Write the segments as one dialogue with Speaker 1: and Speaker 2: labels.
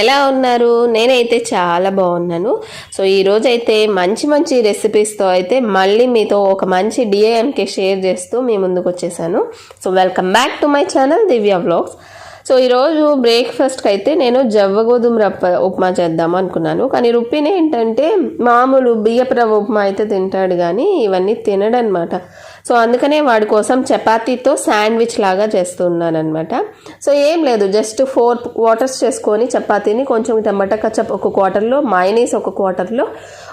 Speaker 1: ఎలా ఉన్నారు? నేనైతే చాలా బాగున్నాను. సో ఈరోజైతే మంచి మంచి రెసిపీస్తో అయితే మళ్ళీ మీతో ఒక మంచి డిఏఎంకే షేర్ చేస్తూ మీ ముందుకు వచ్చేసాను. So welcome back to my channel Divya vlogs so ఈరోజు బ్రేక్ఫాస్ట్కి అయితే నేను జవ్వ గోధుమ రవ్వ ఉప్మా చేద్దాం అనుకున్నాను. కానీ రుప్పిని ఏంటంటే మామూలు బియ్యపు రవ్వ ఉప్మా అయితే తింటాడు కానీ ఇవన్నీ తినడనమాట సో అందుకనే వాడి కోసం చపాతీతో శాండ్విచ్ లాగా చేస్తున్నాను అనమాట సో ఏం లేదు జస్ట్ ఫోర్ వాటర్స్ చేసుకొని చపాతీని కొంచెం టమాటా కచ్చప్ ఒక క్వార్టర్లో మైనీస్ ఒక క్వార్టర్లో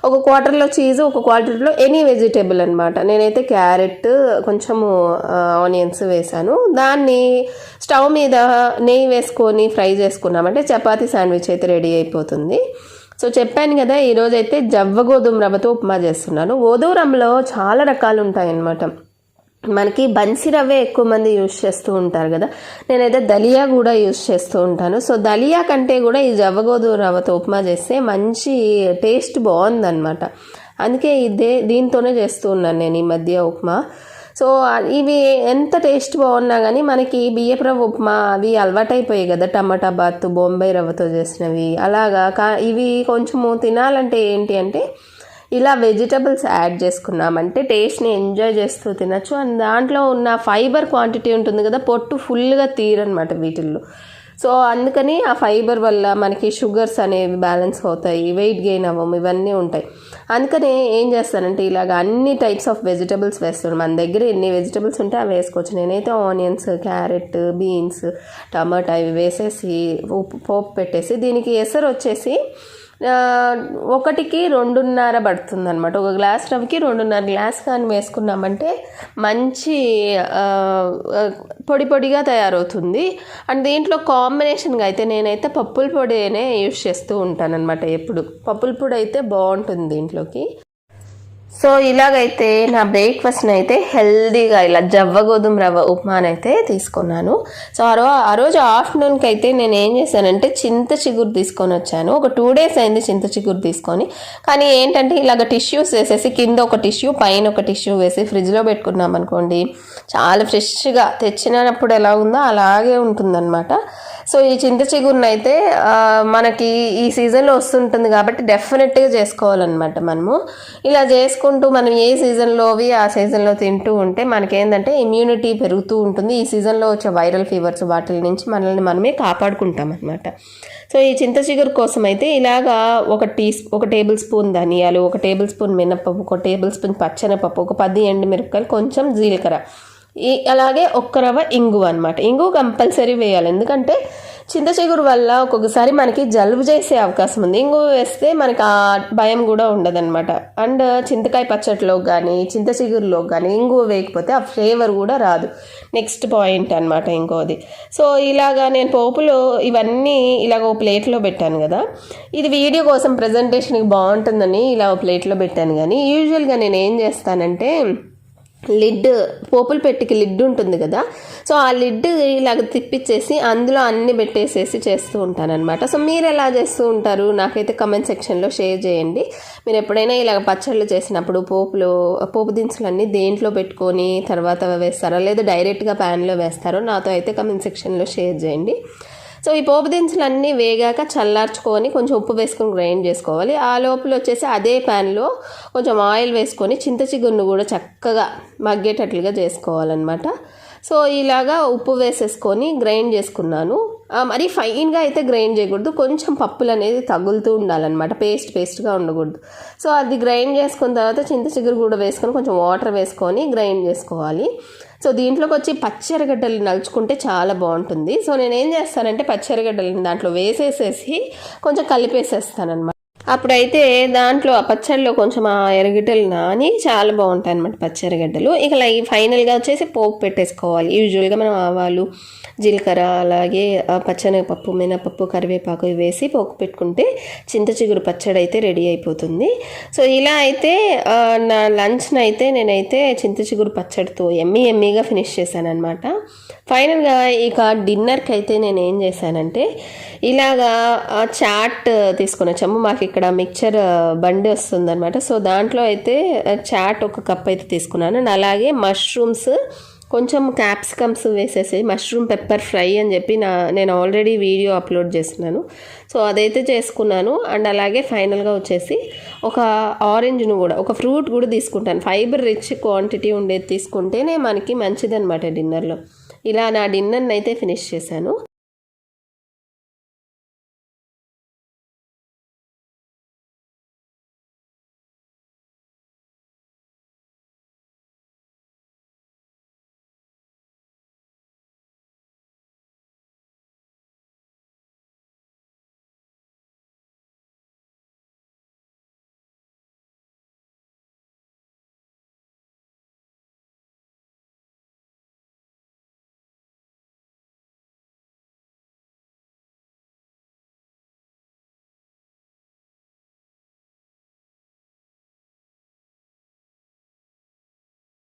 Speaker 1: ఒక క్వార్టర్లో చీజ్ ఒక క్వార్టర్లో ఎనీ వెజిటేబుల్ అనమాట నేనైతే క్యారెట్ కొంచెము ఆనియన్స్ వేసాను. దాన్ని స్టవ్ మీద నెయ్యి వేసుకొని ఫ్రై చేసుకున్నామంటే చపాతీ శాండ్విచ్ అయితే రెడీ అయిపోతుంది. సో చెప్పాను కదా ఈరోజైతే జవ్వ గోధుమ రవ్వతో ఉప్మా చేస్తున్నాను. గోధుమరంలో చాలా రకాలు ఉంటాయన్నమాట. మనకి బన్సీ రవ్వే ఎక్కువ మంది యూజ్ చేస్తూ ఉంటారు కదా. నేనైతే దలియా కూడా యూజ్ చేస్తూ ఉంటాను. సో దలియా కంటే కూడా ఈ జవ్వగోధుమ రవ్వతో ఉప్మా చేస్తే మంచి టేస్ట్ బాగుందన్నమాట. అందుకే ఇదే దీంతోనే చేస్తూ ఉన్నాను నేను ఈ మధ్య ఉప్మా. సో ఇవి ఎంత టేస్ట్ బాగున్నా కానీ మనకి బియ్యపు రవ్వ ఉప్మా అవి అలవాటైపోయాయి కదా టమాటా బాత్ బొంబాయి రవ్వతో చేసినవి. అలాగా కా ఇవి కొంచెము తినాలంటే ఏంటి అంటే ఇలా వెజిటబుల్స్ యాడ్ చేసుకున్నామంటే టేస్ట్ని ఎంజాయ్ చేస్తూ తినచ్చు. అండ్ దాంట్లో ఉన్న ఫైబర్ క్వాంటిటీ ఉంటుంది కదా పొట్టు ఫుల్గా తీరనమాట వీటిల్లో. సో అందుకని ఆ ఫైబర్ వల్ల మనకి షుగర్స్ అనేవి బ్యాలెన్స్ అవుతాయి వెయిట్ గెయిన్ అవ్వము ఇవన్నీ ఉంటాయి. అందుకని ఏం చేస్తానంటే ఇలాగ అన్ని టైప్స్ ఆఫ్ వెజిటబుల్స్ వేస్తాను మన దగ్గర ఎన్ని వెజిటబుల్స్ ఉంటే అవి వేసుకోవచ్చు. నేనైతే ఆనియన్స్ క్యారెట్ బీన్స్ టమాటా ఇవి వేసేసి ఉప్పు పోపు పెట్టేసి దీనికి ఎసరు వచ్చేసి ఒకటికి రెండున్నర పడుతుంది అనమాట ఒక గ్లాస్ రవ్వకి రెండున్నర గ్లాస్ కానీ వేసుకున్నామంటే మంచి పొడి పొడిగా తయారవుతుంది. అండ్ దీంట్లో కాంబినేషన్గా అయితే నేనైతే పప్పుల పొడినే యూస్ చేస్తూ ఉంటానన్నమాట ఎప్పుడు. పప్పుల పొడి అయితే బాగుంటుంది దీంట్లోకి. సో ఇలాగైతే నా బ్రేక్ఫాస్ట్ని అయితే హెల్దీగా ఇలా జవ్వ గోధుమ రవ్వ ఉప్మానైతే తీసుకున్నాను. సో ఆ రో ఆ రోజు ఆఫ్టర్నూన్కి అయితే నేను ఏం చేశానంటే చింత చిగురు తీసుకొని వచ్చాను. ఒక టూ డేస్ అయింది చింత చిగురు తీసుకొని. కానీ ఏంటంటే ఇలాగ టిష్యూస్ వేసేసి కింద ఒక టిష్యూ పైన ఒక టిష్యూ వేసి ఫ్రిడ్జ్లో పెట్టుకున్నాం అనుకోండి చాలా ఫ్రెష్గా తెచ్చినప్పుడు ఎలా ఉందో అలాగే ఉంటుందన్నమాట. సో ఈ చింత చిగురుని అయితే మనకి ఈ సీజన్లో వస్తుంటుంది కాబట్టి డెఫినెట్గా చేసుకోవాలన్నమాట మనము. ఇలా చేసుకుంటూ మనం ఏ సీజన్లోవి ఆ సీజన్లో తింటూ ఉంటే మనకేంటంటే ఇమ్యూనిటీ పెరుగుతూ ఉంటుంది. ఈ సీజన్లో వచ్చే వైరల్ ఫీవర్స్ వాటి నుంచి మనల్ని మనమే కాపాడుకుంటాం అనమాట సో ఈ చింత చిగురు కోసం అయితే ఇలాగా ఒక టీ ఒక టేబుల్ స్పూన్ ధనియాలు ఒక టేబుల్ స్పూన్ మినపప్పు ఒక టేబుల్ స్పూన్ పచ్చనపప్పు ఒక పది ఎండు మిరపకాయలు కొంచెం జీలకర్ర. అలాగే ఒక్క రవ్వ ఇంగు అనమాట ఇంగు కంపల్సరీ వేయాలి. ఎందుకంటే చింత చిగురు వల్ల ఒక్కొక్కసారి మనకి జలుబు చేసే అవకాశం ఉంది. ఇంగు వేస్తే మనకి ఆ భయం కూడా ఉండదన్నమాట. అండ్ చింతకాయ పచ్చట్లో కానీ చింత చిగురులో కానీ ఇంగు వేయకపోతే ఆ ఫ్లేవర్ కూడా రాదు. నెక్స్ట్ పాయింట్ అనమాట ఇంకోది. సో ఇలాగా నేను పోపులో ఇవన్నీ ఇలాగ ఓ ప్లేట్లో పెట్టాను కదా. ఇది వీడియో కోసం ప్రజెంటేషన్కి బాగుంటుందని ఇలా ఓ ప్లేట్లో పెట్టాను కానీ యూజువల్గా నేను ఏం చేస్తానంటే లిడ్ పోపుల పెట్టికి లిడ్ ఉంటుంది కదా. సో ఆ లిడ్ ఇలాగ తిప్పిచ్చేసి అందులో అన్ని పెట్టేసేసి చేస్తూ ఉంటానన్నమాట. సో మీరు ఎలా చేస్తూ ఉంటారు? నాకైతే కమెంట్ సెక్షన్లో షేర్ చేయండి. మీరు ఎప్పుడైనా ఇలాగ పచ్చళ్ళు చేసినప్పుడు పోపులు పోపు దినుసులు అన్నీ దేంట్లో పెట్టుకొని తర్వాత వేస్తారా? లేదా డైరెక్ట్గా ప్యాన్లో వేస్తారో నాతో అయితే కమెంట్ సెక్షన్లో షేర్ చేయండి. సో ఈ పోపు దినుసులు అన్నీ వేగాక చల్లార్చుకొని కొంచెం ఉప్పు వేసుకొని గ్రైండ్ చేసుకోవాలి. ఆ లోపల వచ్చేసి అదే ప్యాన్లో కొంచెం ఆయిల్ వేసుకొని చింత చిగురును కూడా చక్కగా మగ్గేటట్లుగా చేసుకోవాలన్నమాట. సో ఇలాగా ఉప్పు వేసేసుకొని గ్రైండ్ చేసుకున్నాను. Um, మరి ఫైన్గా అయితే గ్రైండ్ చేయకూడదు. కొంచెం పప్పులు అనేది తగులుతూ ఉండాలన్నమాట. పేస్ట్ పేస్ట్గా ఉండకూడదు. సో అది గ్రైండ్ చేసుకున్న తర్వాత చింత చిగురు కూడా వేసుకొని కొంచెం వాటర్ వేసుకొని గ్రైండ్ చేసుకోవాలి. సో దీంట్లోకి వచ్చి పచ్చరిగడ్డలు నలుచుకుంటే చాలా బాగుంటుంది. సో నేను ఏం చేస్తానంటే పచ్చరిగడ్డలు దాంట్లో వేసేసేసి కొంచెం కలిపేసేస్తానన్నమాట. అప్పుడైతే దాంట్లో ఆ పచ్చడిలో కొంచెం ఆ ఎరగడ్డలు నాని చాలా బాగుంటాయి అనమాట పచ్చెరగడ్డలు ఇక ఫైనల్గా వచ్చేసి పోపు పెట్టేసుకోవాలి. యూజువల్గా మనం ఆవాలు జీలకర్ర అలాగే పచ్చనగపప్పు మినపప్పు కరివేపాకు వేసి పోపు పెట్టుకుంటే చింత చిగురు పచ్చడి అయితే రెడీ అయిపోతుంది. సో ఇలా అయితే నా లంచ్ని అయితే నేనైతే చింత చిగురు పచ్చడితో ఎమ్మి ఎమ్మిగా ఫినిష్ చేశాను అనమాట ఫైనల్గా ఇక డిన్నర్కి అయితే నేను ఏం చేశానంటే ఇలాగా చాట్ తీసుకున్న వచ్చాము. మాకు ఇక్కడ మిక్చర్ బండి వస్తుందన్నమాట. సో దాంట్లో అయితే చాట్ ఒక కప్ అయితే తీసుకున్నాను. అండ్ అలాగే మష్రూమ్స్ కొంచెం క్యాప్సికమ్స్ వేసేసి మష్రూమ్ పెప్పర్ ఫ్రై అని చెప్పి నా నేను ఆల్రెడీ వీడియో అప్లోడ్ చేస్తున్నాను. సో అదైతే చేసుకున్నాను. అండ్ అలాగే ఫైనల్గా వచ్చేసి ఒక ఆరెంజ్ను కూడా ఒక ఫ్రూట్ కూడా తీసుకుంటాను. ఫైబర్ రిచ్ క్వాంటిటీ ఉండేది తీసుకుంటేనే మనకి మంచిదన్నమాట డిన్నర్లో. ఇలా నా డిన్నర్ని అయితే ఫినిష్ చేశాను.